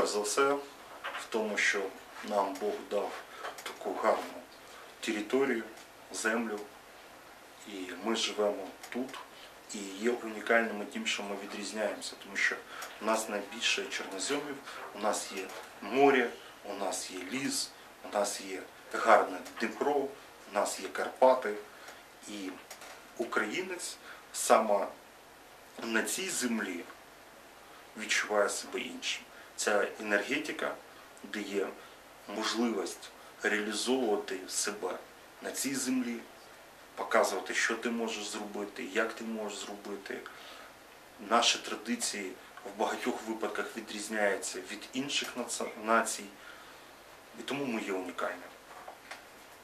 це в тому, що нам Бог дав таку гарну територію, землю, і ми живемо тут. І є унікальними тим, що ми відрізняємося, тому що у нас найбільше чорноземів, у нас є море, у нас є ліс, у нас є гарне Дніпро, у нас є Карпати. І українець саме на цій землі відчуває себе іншим. Ця енергетика дає можливість реалізовувати себе на цій землі, показувати, що ти можеш зробити, як ти можеш зробити. Наші традиції в багатьох випадках відрізняються від інших націй, і тому ми є унікальними.